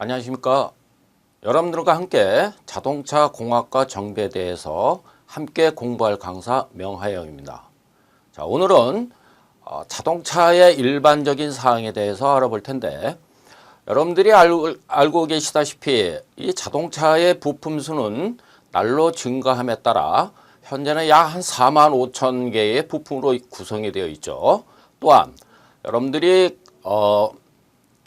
안녕하십니까. 여러분들과 함께 자동차 공학과 정비에 대해서 함께 공부할 강사 명하영입니다. 자, 오늘은 어, 자동차의 일반적인 사항에 대해서 알아볼 텐데 여러분들이 알고, 알고 계시다시피 이 자동차의 부품 수는 날로 증가함에 따라 현재는 약 한 4만 5천 개의 부품으로 구성이 되어 있죠. 또한 여러분들이 어,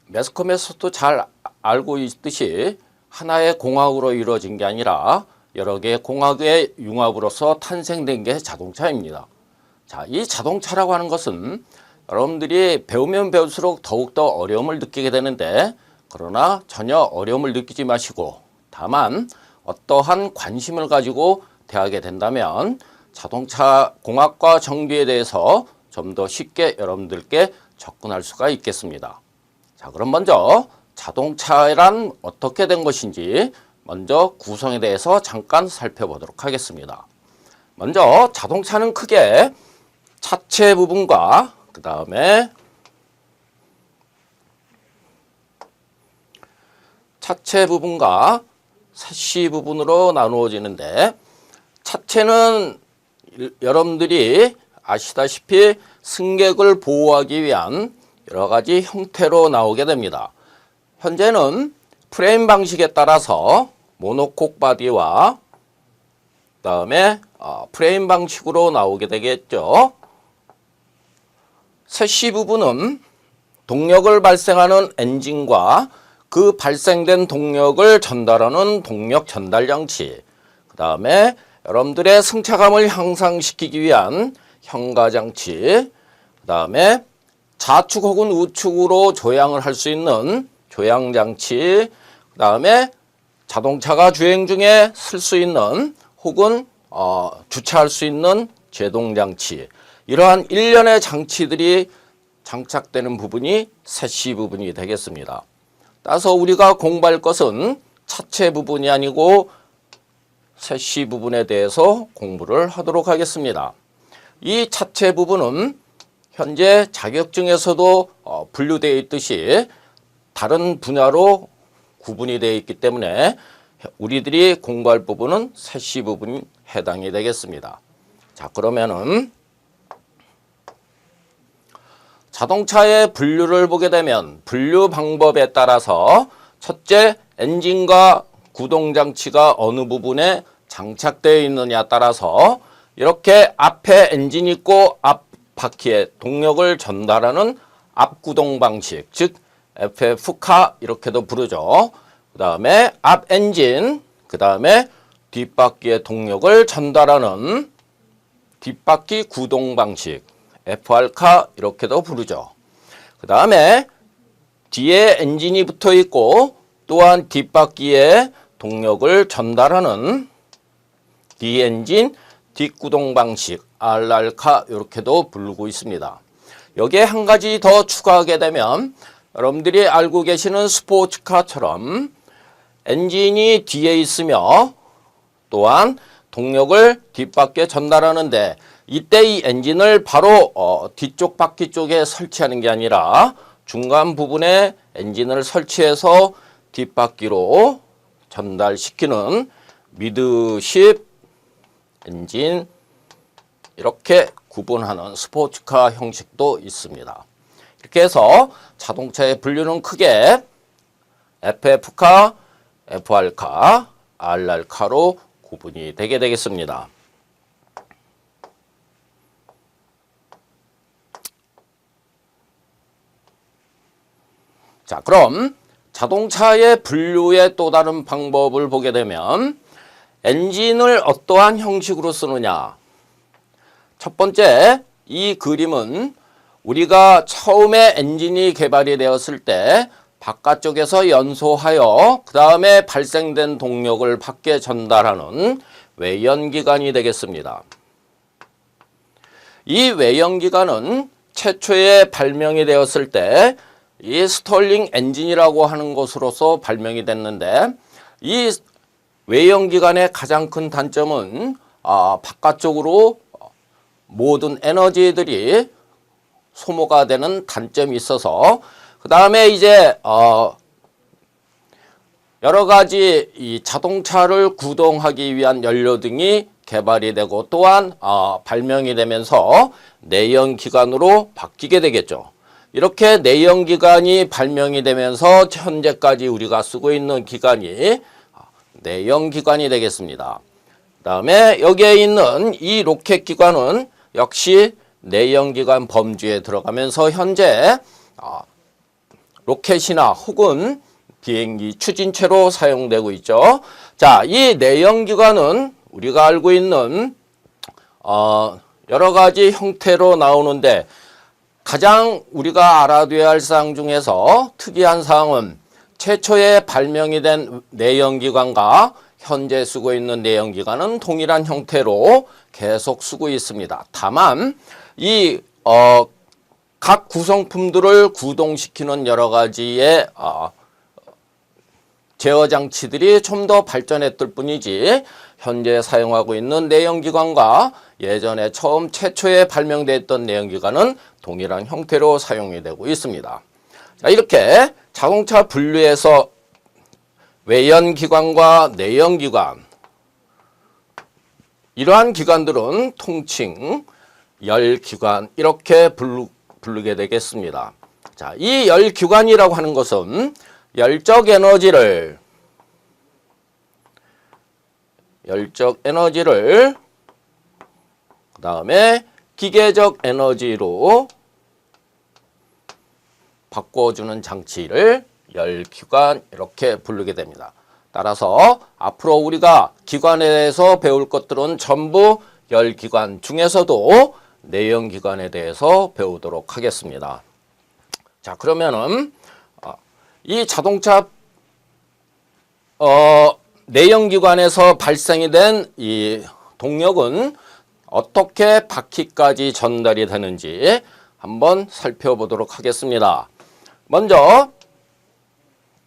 매스컴에서도 잘 알고 있듯이 하나의 공학으로 이루어진 게 아니라 여러 개의 공학의 융합으로서 탄생된 게 자동차입니다. 자, 이 자동차라고 하는 것은 여러분들이 배우면 배울수록 더욱더 어려움을 느끼게 되는데 그러나 전혀 어려움을 느끼지 마시고 다만 어떠한 관심을 가지고 대하게 된다면 자동차 공학과 정비에 대해서 좀 더 쉽게 여러분들께 접근할 수가 있겠습니다. 자, 그럼 먼저 자동차란 어떻게 된 것인지 먼저 구성에 대해서 잠깐 살펴보도록 하겠습니다. 먼저 자동차는 크게 차체 부분과 그 다음에 차체 부분과 사시 부분으로 나누어지는데 차체는 여러분들이 아시다시피 승객을 보호하기 위한 여러 가지 형태로 나오게 됩니다. 현재는 프레임 방식에 따라서 모노콕 바디와 그다음에 어, 프레임 방식으로 나오게 되겠죠. 세시 부분은 동력을 발생하는 엔진과 그 발생된 동력을 전달하는 동력 전달 장치, 그 다음에 여러분들의 승차감을 향상시키기 위한 현가 장치, 그 다음에 좌측 혹은 우측으로 조향을 할 수 있는 조향 장치, 그 다음에 자동차가 주행 중에 쓸 수 있는 혹은 어, 주차할 수 있는 제동 장치, 이러한 일련의 장치들이 장착되는 부분이 세시 부분이 되겠습니다. 따라서 우리가 공부할 것은 차체 부분이 아니고 세시 부분에 대해서 공부를 하도록 하겠습니다. 이 차체 부분은 현재 자격증에서도 어, 분류되어 있듯이 다른 분야로 구분이 되어 있기 때문에 우리들이 공부할 부분은 세시 부분이 해당이 되겠습니다. 자, 그러면은 자동차의 분류를 보게 되면 분류 방법에 따라서 첫째 엔진과 구동 장치가 어느 부분에 장착되어 있느냐에 따라서 이렇게 앞에 엔진 있고 앞 바퀴에 동력을 전달하는 앞구동 방식, 즉 FF카 이렇게도 부르죠. 그 다음에 앞 엔진, 그 다음에 뒷바퀴의 동력을 전달하는 뒷바퀴 구동 방식, FR카 이렇게도 부르죠. 그 다음에 뒤에 엔진이 붙어 있고 또한 뒷바퀴에 동력을 전달하는 뒤엔진 뒷구동 방식 RR카 이렇게도 부르고 있습니다. 여기에 한 가지 더 추가하게 되면 여러분들이 알고 계시는 스포츠카처럼 엔진이 뒤에 있으며 또한 동력을 뒷바퀴에 전달하는데 이때 이 엔진을 바로 어, 뒤쪽 바퀴 쪽에 설치하는 게 아니라 중간 부분에 엔진을 설치해서 뒷바퀴로 전달시키는 미드십 엔진 이렇게 구분하는 스포츠카 형식도 있습니다. 이렇게 해서 자동차의 분류는 크게 FF카, FR카, RR카로 구분이 되게 되겠습니다. 자, 그럼 자동차의 분류의 또 다른 방법을 보게 되면 엔진을 어떠한 형식으로 쓰느냐. 첫 번째, 이 그림은 우리가 처음에 엔진이 개발이 되었을 때 바깥쪽에서 연소하여 그 다음에 발생된 동력을 밖에 전달하는 외연기관이 되겠습니다. 이 외연기관은 최초에 발명이 되었을 때 이 스톨링 엔진이라고 하는 것으로서 발명이 됐는데 이 외연기관의 가장 큰 단점은 아, 바깥쪽으로 모든 에너지들이 소모가 되는 단점이 있어서 그 다음에 이제 어, 여러 가지 이 자동차를 구동하기 위한 연료 등이 개발이 되고 또한 어, 발명이 되면서 내연 기관으로 바뀌게 되겠죠. 이렇게 내연 기관이 발명이 되면서 현재까지 우리가 쓰고 있는 기관이 내연 기관이 되겠습니다. 그 다음에 여기에 있는 이 로켓 기관은 역시 내연 기관 범주에 들어가면서 현재 어, 로켓이나 혹은 비행기 추진체로 사용되고 있죠. 자, 이 내연 기관은 우리가 알고 있는 어, 여러 가지 형태로 나오는데 가장 우리가 알아둬야 할 사항 중에서 특이한 사항은 최초에 발명이 된 내연기관과 현재 쓰고 있는 내연기관은 동일한 형태로 계속 쓰고 있습니다. 다만 이 어, 각 구성품들을 구동시키는 여러 가지의 어, 제어 장치들이 좀 더 발전했을 뿐이지 현재 사용하고 있는 내연기관과 예전에 처음 최초에 발명됐던 내연기관은 동일한 형태로 사용이 되고 있습니다. 자, 이렇게 자동차 분류에서 외연기관과 내연기관 이러한 기관들은 통칭 열 기관 이렇게 부르, 부르 게 되겠습니다. 자, 이 열 기관이라고 하는 것은 열적 에너지를 열적 에너지를 그 다음에 기계적 에너지로 바꿔주는 장치를 열기관 이렇게 부르게 됩니다. 따라서 앞으로 우리가 기관에 대해서 배울 것들은 전부 열기관 중에서도 내연 기관에 대해서 배우도록 하겠습니다. 자 그러면은 어, 이 자동차 어, 내연 기관에서 발생이 된 이 동력은 어떻게 바퀴까지 전달이 되는지 한번 살펴보도록 하겠습니다. 먼저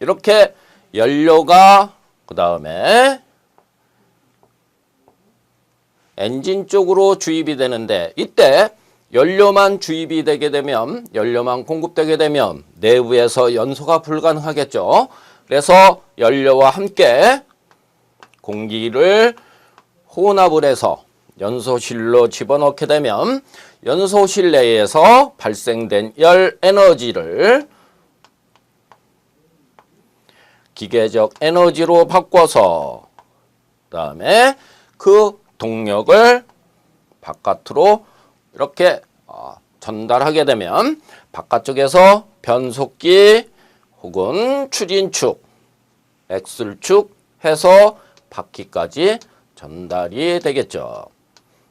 이렇게 연료가 그 다음에 엔진 쪽으로 주입이 되는데 이때 연료만 주입이 되게 되면 연료만 공급되게 되면 내부에서 연소가 불가능하겠죠. 그래서 연료와 함께 공기를 혼합을 해서 연소실로 집어넣게 되면 연소실 내에서 발생된 열 에너지를 기계적 에너지로 바꿔서 그다음에 그 동력을 바깥으로 이렇게 어, 전달하게 되면 바깥쪽에서 변속기 혹은 추진축, 엑슬축 해서 바퀴까지 전달이 되겠죠.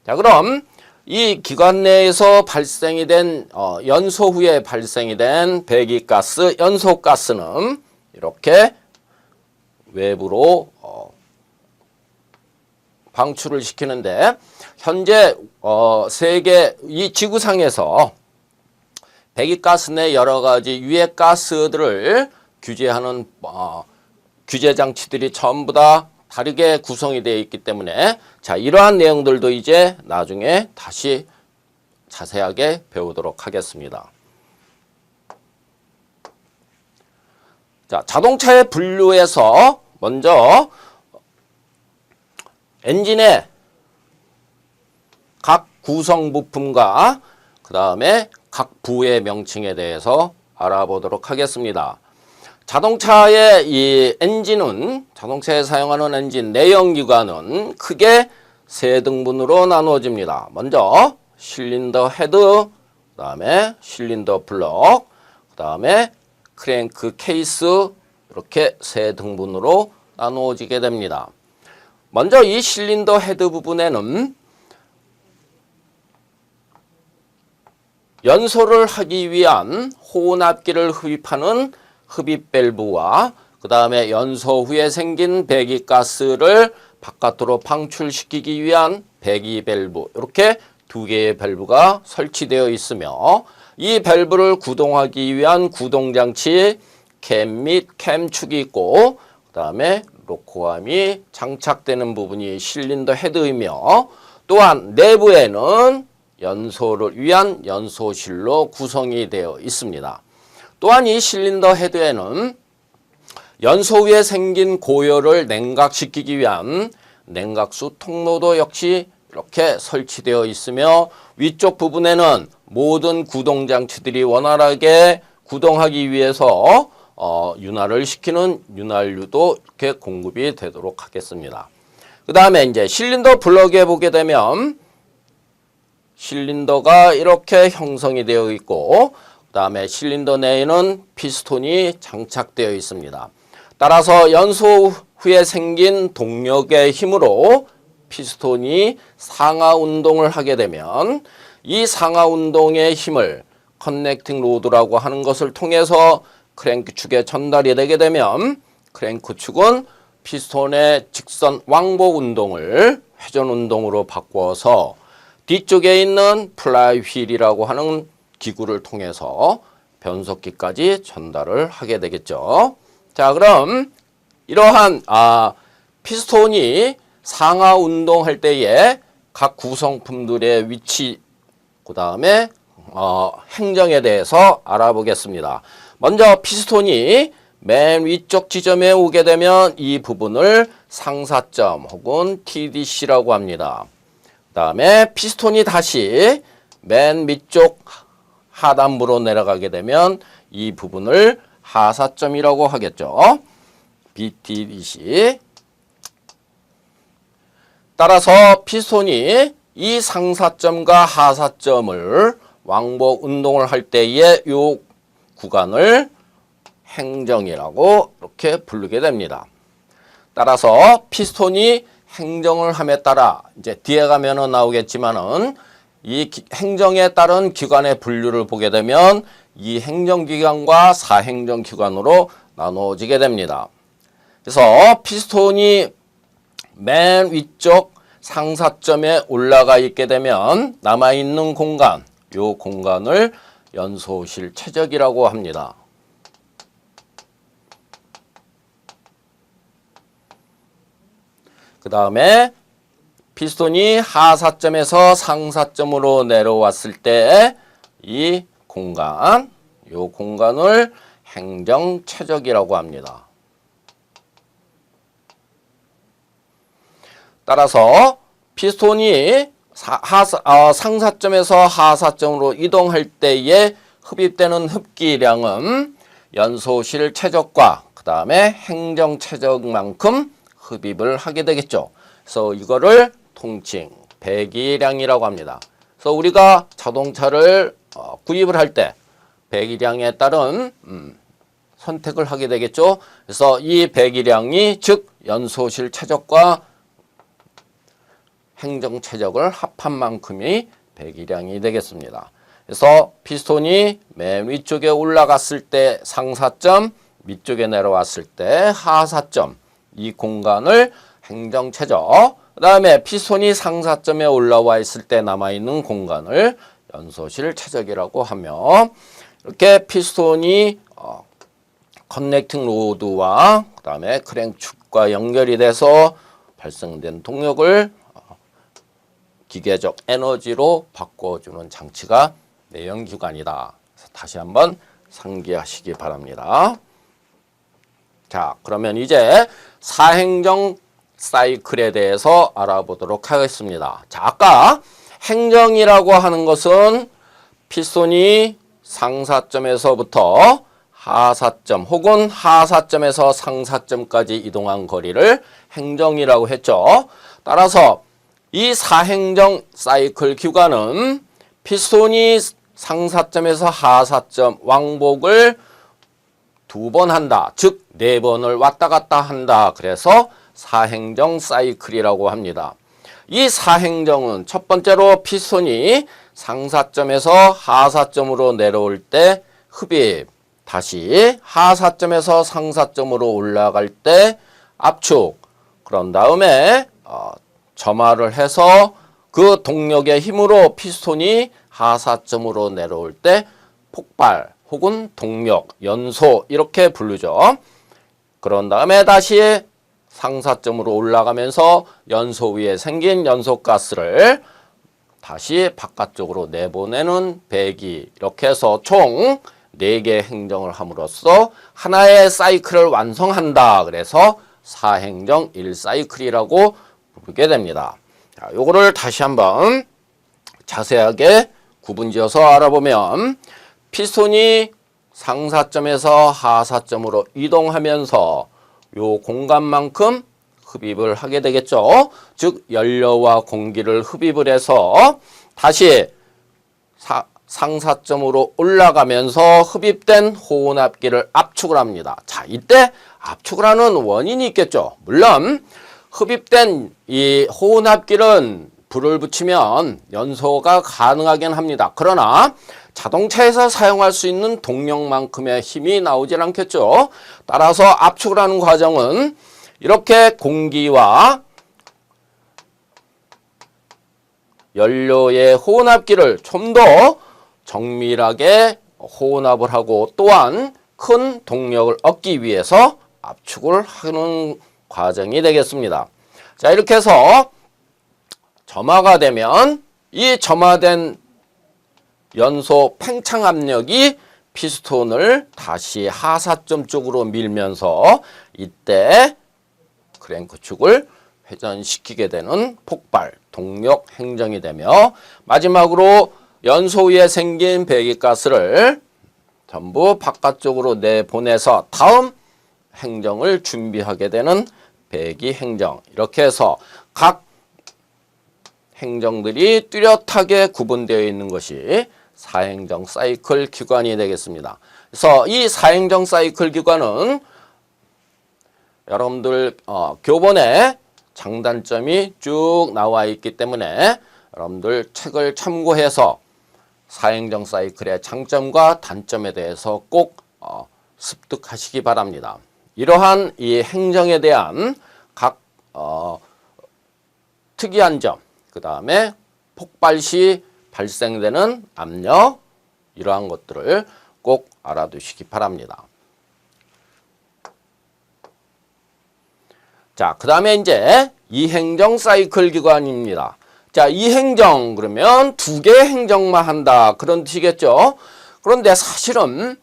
자, 그럼 이 기관 내에서 발생이 된 어, 연소 후에 발생이 된 배기가스, 연소가스는 이렇게 외부로 어, 방출을 시키는데 현재 어, 세계 이 지구상에서 배기가스 내 여러 가지 유해 가스들을 규제하는 어, 규제 장치들이 전부 다 다르게 구성이 되어 있기 때문에 자 이러한 내용들도 이제 나중에 다시 자세하게 배우도록 하겠습니다. 자 자동차의 분류에서 먼저 엔진의 각 구성 부품과 그 다음에 각 부의 명칭에 대해서 알아보도록 하겠습니다. 자동차의 이 엔진은 자동차에 사용하는 엔진 내연기관은 크게 세 등분으로 나누어집니다. 먼저 실린더 헤드, 그 다음에 실린더 블럭, 그 다음에 크랭크 케이스 이렇게 세 등분으로 나누어지게 됩니다. 먼저 이 실린더 헤드 부분에는 연소를 하기 위한 혼합기를 흡입하는 흡입 밸브와 그 다음에 연소 후에 생긴 배기가스를 바깥으로 방출시키기 위한 배기 밸브 이렇게 두 개의 밸브가 설치되어 있으며 이 밸브를 구동하기 위한 구동장치 캠 및 캠축이 있고 그 다음에 로코암이 장착되는 부분이 실린더 헤드이며 또한 내부에는 연소를 위한 연소실로 구성이 되어 있습니다. 또한 이 실린더 헤드에는 연소 위에 생긴 고열을 냉각시키기 위한 냉각수 통로도 역시 이렇게 설치되어 있으며 위쪽 부분에는 모든 구동 장치들이 원활하게 구동하기 위해서 어, 윤활을 시키는 윤활유도 이렇게 공급이 되도록 하겠습니다. 그 다음에 이제 실린더 블럭에 보게 되면 실린더가 이렇게 형성이 되어 있고 그 다음에 실린더 내에는 피스톤이 장착되어 있습니다. 따라서 연소 후에 생긴 동력의 힘으로 피스톤이 상하 운동을 하게 되면 이 상하 운동의 힘을 커넥팅 로드라고 하는 것을 통해서 크랭크 축에 전달이 되게 되면 크랭크 축은 피스톤의 직선 왕복 운동을 회전 운동으로 바꿔서 뒤쪽에 있는 플라이 휠이라고 하는 기구를 통해서 변속기까지 전달을 하게 되겠죠. 자, 그럼 이러한 아 피스톤이 상하 운동할 때에 각 구성품들의 위치 그 다음에 어, 행정에 대해서 알아보겠습니다. 먼저 피스톤이 맨 위쪽 지점에 오게 되면 이 부분을 상사점 혹은 TDC라고 합니다. 그 다음에 피스톤이 다시 맨 밑쪽 하단부로 내려가게 되면 이 부분을 하사점이라고 하겠죠. BTDC. 따라서 피스톤이 이 상사점과 하사점을 왕복 운동을 할 때의 이 구간을 행정이라고 이렇게 부르게 됩니다. 따라서 피스톤이 행정을 함에 따라 이제 뒤에 가면은 나오겠지만은 이 기, 행정에 따른 기관의 분류를 보게 되면 이 행정기관과 사행정기관으로 나누어지게 됩니다. 그래서 피스톤이 맨 위쪽 상사점에 올라가 있게 되면 남아있는 공간, 이 공간을 연소실 최적이라고 합니다. 그 다음에 피스톤이 하사점에서 상사점으로 내려왔을 때 이 공간, 이 공간을 행정 최적이라고 합니다. 따라서 피스톤이 사, 하사, 어, 상사점에서 하사점으로 이동할 때에 흡입되는 흡기량은 연소실 최적과 그 다음에 행정 최적만큼 흡입을 하게 되겠죠. 그래서 이거를 통칭 배기량이라고 합니다. 그래서 우리가 자동차를 어, 구입을 할 때 배기량에 따른 음, 선택을 하게 되겠죠. 그래서 이 배기량이 즉 연소실 최적과 행정 최적을 합한 만큼이 배기량이 되겠습니다. 그래서 피스톤이 맨 위쪽에 올라갔을 때 상사점, 밑쪽에 내려왔을 때 하사점 이 공간을 행정 최적 그 다음에 피스톤이 상사점에 올라와 있을 때 남아있는 공간을 연소실 최적이라고 하며 이렇게 피스톤이 어, 커넥팅 로드와 그 다음에 크랭축과 연결이 돼서 발생된 동력을 어, 기계적 에너지로 바꿔주는 장치가 내연기관이다. 다시 한번 상기하시기 바랍니다. 자, 그러면 이제 사행정 사이클에 대해서 알아보도록 하겠습니다. 자, 아까 행정이라고 하는 것은 피스톤이 상사점에서부터 하사점 혹은 하사점에서 상사점까지 이동한 거리를 행정이라고 했죠. 따라서 이 사행정 사이클 기관은 피스톤이 상사점에서 하사점 왕복을 두 번 한다. 즉, 네 번을 왔다 갔다 한다. 그래서 사행정 사이클이라고 합니다. 이 사행정은 첫 번째로 피스톤이 상사점에서 하사점으로 내려올 때 흡입, 다시 하사점에서 상사점으로 올라갈 때 압축, 그런 다음에 어, 점화를 해서 그 동력의 힘으로 피스톤이 하사점으로 내려올 때 폭발 혹은 동력, 연소 이렇게 부르죠. 그런 다음에 다시 상사점으로 올라가면서 연소 위에 생긴 연소가스를 다시 바깥쪽으로 내보내는 배기 이렇게 해서 총네개 행정을 함으로써 하나의 사이클을 완성한다. 그래서 사행정 1사이클이라고 부르게 됩니다. 자, 요거를 다시 한번 자세하게 구분지어서 알아보면 피스톤이 상사점에서 하사점으로 이동하면서 요 공간만큼 흡입을 하게 되겠죠. 즉 연료와 공기를 흡입을 해서 다시 사, 상사점으로 올라가면서 흡입된 호흡압기를 압축을 합니다. 자, 이때 압축을 하는 원인이 있겠죠. 물론 흡입된 이 호흡압기는 불을 붙이면 연소가 가능하긴 합니다. 그러나 자동차에서 사용할 수 있는 동력만큼의 힘이 나오질 않겠죠. 따라서 압축을 하는 과정은 이렇게 공기와 연료의 호흡기를 좀 더 정밀하게 호흡을 하고 또한 큰 동력을 얻기 위해서 압축을 하는 과정이 되겠습니다. 자, 이렇게 해서 점화가 되면 이 점화된 연소 팽창 압력이 피스톤을 다시 하사점 쪽으로 밀면서 이때 크랭크축을 회전시키게 되는 폭발, 동력 행정이 되며 마지막으로 연소 위에 생긴 배기가스를 전부 바깥쪽으로 내보내서 다음 행정을 준비하게 되는 배기 행정 이렇게 해서 각 행정들이 뚜렷하게 구분되어 있는 것이 사행정 사이클 기관이 되겠습니다. 그래서 이 사행정 사이클 기관은 여러분들 어, 교본에 장단점이 쭉 나와 있기 때문에 여러분들 책을 참고해서 사행정 사이클의 장점과 단점에 대해서 꼭 어, 습득하시기 바랍니다. 이러한 이 행정에 대한 각 어, 특이한 점, 그 다음에 폭발 시 발생되는 압력 이러한 것들을 꼭 알아두시기 바랍니다. 자, 그 다음에 이제 이행정 사이클 기관입니다. 자, 이행정 그러면 두개 행정만 한다 그런 뜻이겠죠. 그런데 사실은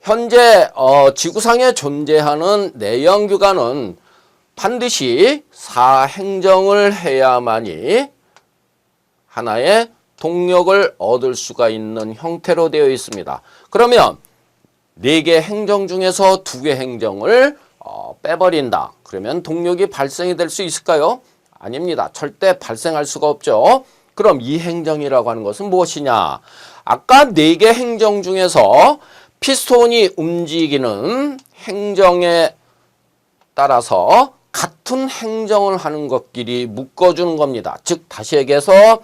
현재 어, 지구상에 존재하는 내연 기관은 반드시 사행정을 해야만이 하나의 동력을 얻을 수가 있는 형태로 되어 있습니다. 그러면 네 개 행정 중에서 두 개 행정을 어, 빼버린다. 그러면 동력이 발생이 될 수 있을까요? 아닙니다. 절대 발생할 수가 없죠. 그럼 이 행정이라고 하는 것은 무엇이냐? 아까 네 개 행정 중에서 피스톤이 움직이는 행정에 따라서 같은 행정을 하는 것끼리 묶어주는 겁니다. 즉 다시 얘기해서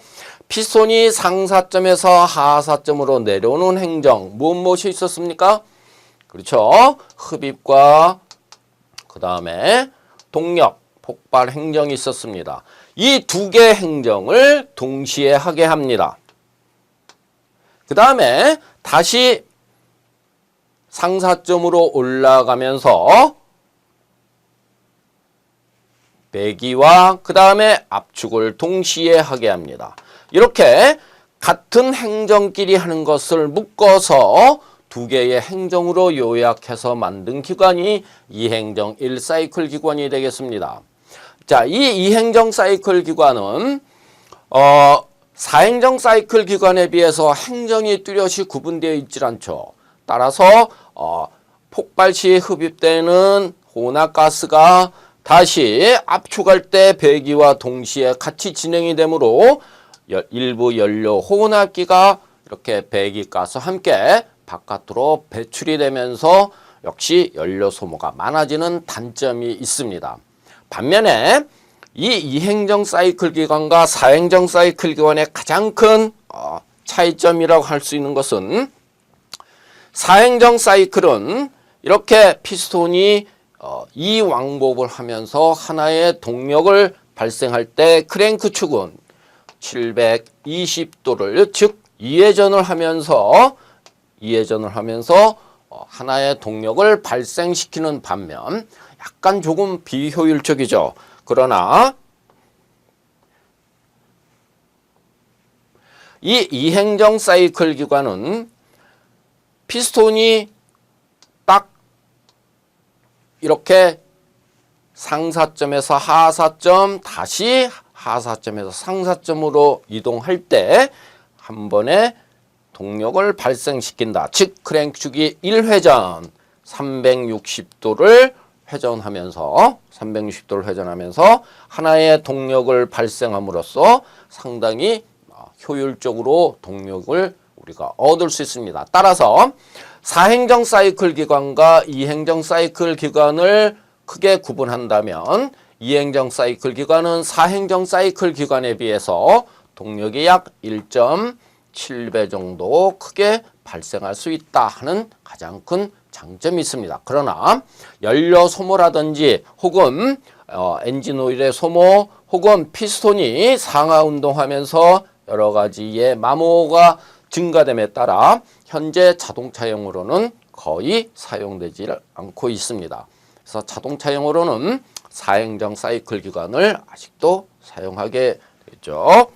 피스톤이 상사점에서 하사점으로 내려오는 행정 무엇 무엇이 있었습니까? 그렇죠. 흡입과 그 다음에 동력, 폭발 행정이 있었습니다. 이 두 개 행정을 동시에 하게 합니다. 그 다음에 다시 상사점으로 올라가면서 배기와 그 다음에 압축을 동시에 하게 합니다. 이렇게 같은 행정끼리 하는 것을 묶어서 두 개의 행정으로 요약해서 만든 기관이 이행정 1사이클 기관이 되겠습니다. 자, 이 이행정 사이클 기관은 어, 사행정 사이클 기관에 비해서 행정이 뚜렷이 구분되어 있질 않죠. 따라서 어, 폭발 시 흡입되는 혼합가스가 다시 압축할 때 배기와 동시에 같이 진행이 되므로 일부 연료 혼합기가 이렇게 배기가스 함께 바깥으로 배출이 되면서 역시 연료 소모가 많아지는 단점이 있습니다. 반면에 이 이행정 사이클 기관과 사행정 사이클 기관의 가장 큰 어, 차이점이라고 할 수 있는 것은 사행정 사이클은 이렇게 피스톤이 어, 이 왕복을 하면서 하나의 동력을 발생할 때 크랭크 축은 720도를 즉 이회전을 하면서 이회전을 하면서 어, 하나의 동력을 발생시키는 반면 약간 조금 비효율적이죠. 그러나 이 이행정 사이클 기관은 피스톤이 딱 이렇게 상사점에서 하사점 다시 하사점에서 상사점으로 이동할 때 한 번에 동력을 발생시킨다. 즉 크랭크축이 1회전 360도를 회전하면서 360도를 회전하면서 하나의 동력을 발생함으로써 상당히 어, 효율적으로 동력을 우리가 얻을 수 있습니다. 따라서 사행정 사이클 기관과 이행정 사이클 기관을 크게 구분한다면 이행정 사이클 기관은 사행정 사이클 기관에 비해서 동력이 약 1.7배 정도 크게 발생할 수 있다 하는 가장 큰 장점이 있습니다. 그러나 연료 소모라든지 혹은 어, 엔진 오일의 소모 혹은 피스톤이 상하 운동하면서 여러 가지의 마모가 증가됨에 따라 현재 자동차용으로는 거의 사용되지 않고 있습니다. 그래서 자동차용으로는 사행정 사이클 기관을 아직도 사용하게 되죠.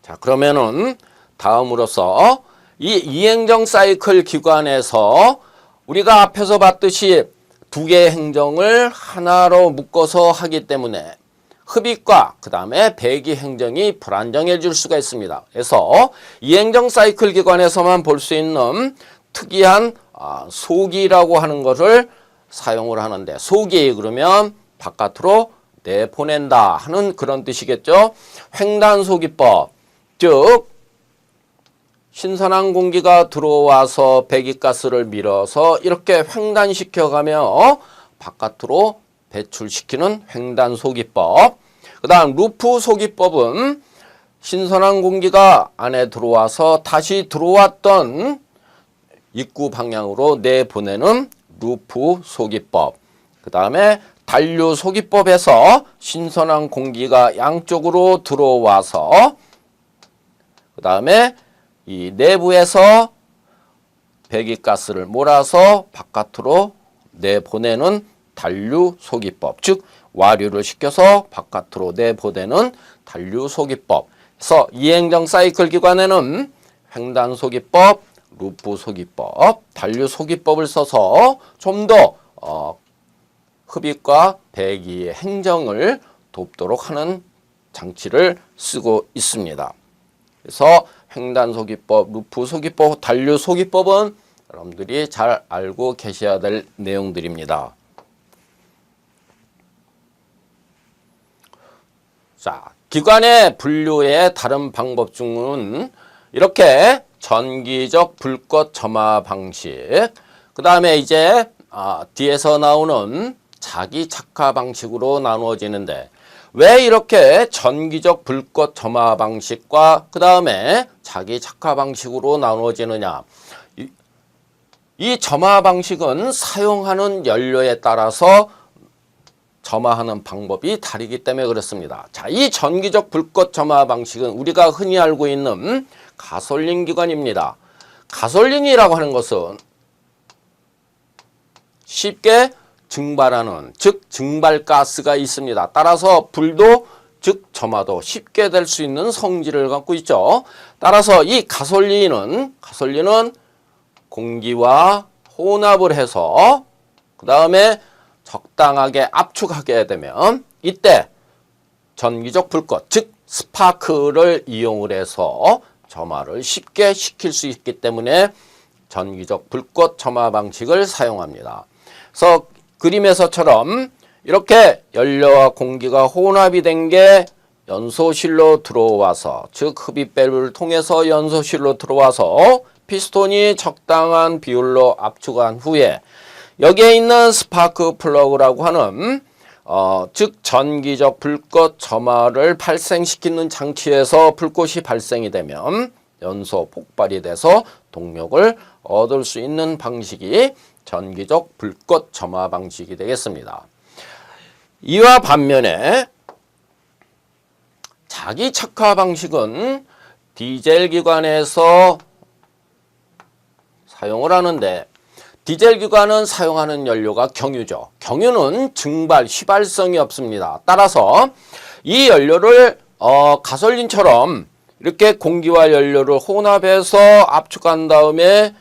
자, 그러면은 다음으로서 이 이행정 사이클 기관에서 우리가 앞에서 봤듯이 두 개의 행정을 하나로 묶어서 하기 때문에 흡입과 그 다음에 배기 행정이 불안정해질 수가 있습니다. 그래서 이 행정 사이클 기관에서만 볼 수 있는 특이한 아, 소기라고 하는 것을 사용을 하는데 소기 그러면 바깥으로 내보낸다 하는 그런 뜻이겠죠. 횡단소기법 즉 신선한 공기가 들어와서 배기가스를 밀어서 이렇게 횡단시켜가며 바깥으로 배출시키는 횡단소기법. 그 다음 루프 소기법은 신선한 공기가 안에 들어와서 다시 들어왔던 입구 방향으로 내보내는 루프 소기법. 그 다음에 단류 소기법에서 신선한 공기가 양쪽으로 들어와서 그 다음에 이 내부에서 배기가스를 몰아서 바깥으로 내보내는 단류 소기법, 즉 와류를 시켜서 바깥으로 내보내는 단류 소기법. 그래서 이행정 사이클 기관에는 횡단 소기법, 루프 소기법, 단류 소기법을 써서 좀더 어, 흡입과 배기의 행정을 돕도록 하는 장치를 쓰고 있습니다. 그래서 횡단 소기법, 루프 소기법, 단류 소기법은 여러분들이 잘 알고 계셔야 될 내용들입니다. 자, 기관의 분류의 다른 방법 중은 이렇게 전기적 불꽃 점화 방식, 그 다음에 이제 아, 뒤에서 나오는 자기 착화 방식으로 나누어지는데 왜 이렇게 전기적 불꽃 점화 방식과 그 다음에 자기 착화 방식으로 나누어지느냐? 이, 이 점화 방식은 사용하는 연료에 따라서 점화하는 방법이 다르기 때문에 그렇습니다. 자, 이 전기적 불꽃 점화 방식은 우리가 흔히 알고 있는 가솔린 기관입니다. 가솔린이라고 하는 것은 쉽게 증발하는 즉 증발가스가 있습니다. 따라서 불도 즉 점화도 쉽게 될 수 있는 성질을 갖고 있죠. 따라서 이 가솔린은 가솔린은 공기와 혼합을 해서 그 다음에 적당하게 압축하게 되면 이때 전기적 불꽃 즉 스파크를 이용을 해서 점화를 쉽게 시킬 수 있기 때문에 전기적 불꽃 점화 방식을 사용합니다. 그래서 그림에서처럼 이렇게 연료와 공기가 혼합이 된 게 연소실로 들어와서 즉 흡입 밸브를 통해서 연소실로 들어와서 피스톤이 적당한 비율로 압축한 후에 여기에 있는 스파크 플러그라고 하는 어, 즉 전기적 불꽃 점화를 발생시키는 장치에서 불꽃이 발생이 되면 연소 폭발이 돼서 동력을 얻을 수 있는 방식이 전기적 불꽃 점화 방식이 되겠습니다. 이와 반면에 자기 착화 방식은 디젤 기관에서 사용을 하는데 디젤 기관은 사용하는 연료가 경유죠. 경유는 증발, 휘발성이 없습니다. 따라서 이 연료를 어, 가솔린처럼 이렇게 공기와 연료를 혼합해서 압축한 다음에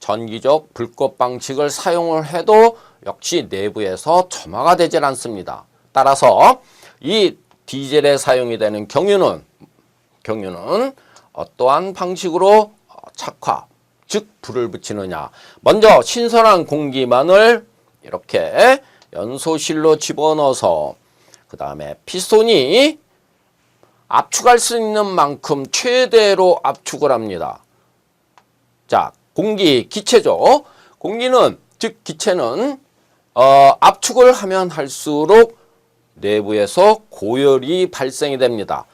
전기적 불꽃 방식을 사용을 해도 역시 내부에서 점화가 되질 않습니다. 따라서 이 디젤에 사용이 되는 경유는 경유는 어떠한 방식으로 착화 즉 불을 붙이느냐 먼저 신선한 공기만을 이렇게 연소실로 집어넣어서 그 다음에 피스톤이 압축할 수 있는 만큼 최대로 압축을 합니다. 자, 공기 기체죠. 공기는 즉 기체는 어, 압축을 하면 할수록 내부에서 고열이 발생이 됩니다.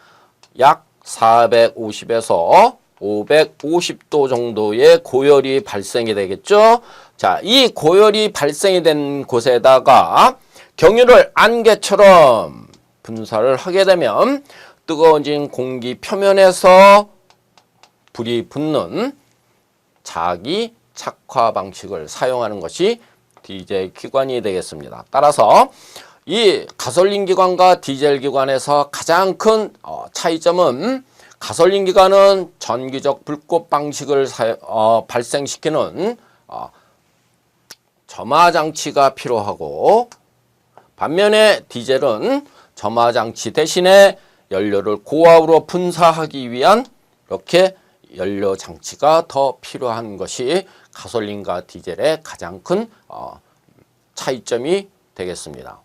약 450에서 550도 정도의 고열이 발생이 되겠죠. 자, 이 고열이 발생이 된 곳에다가 경유를 안개처럼 분사를 하게 되면 뜨거워진 공기 표면에서 불이 붙는 자기 착화 방식을 사용하는 것이 디젤 기관이 되겠습니다. 따라서 이 가솔린 기관과 디젤 기관에서 가장 큰 어, 차이점은 가솔린 기관은 전기적 불꽃 방식을 사, 어, 발생시키는 어, 점화 장치가 필요하고 반면에 디젤은 점화 장치 대신에 연료를 고압으로 분사하기 위한 이렇게 연료 장치가 더 필요한 것이 가솔린과 디젤의 가장 큰 어, 차이점이 되겠습니다.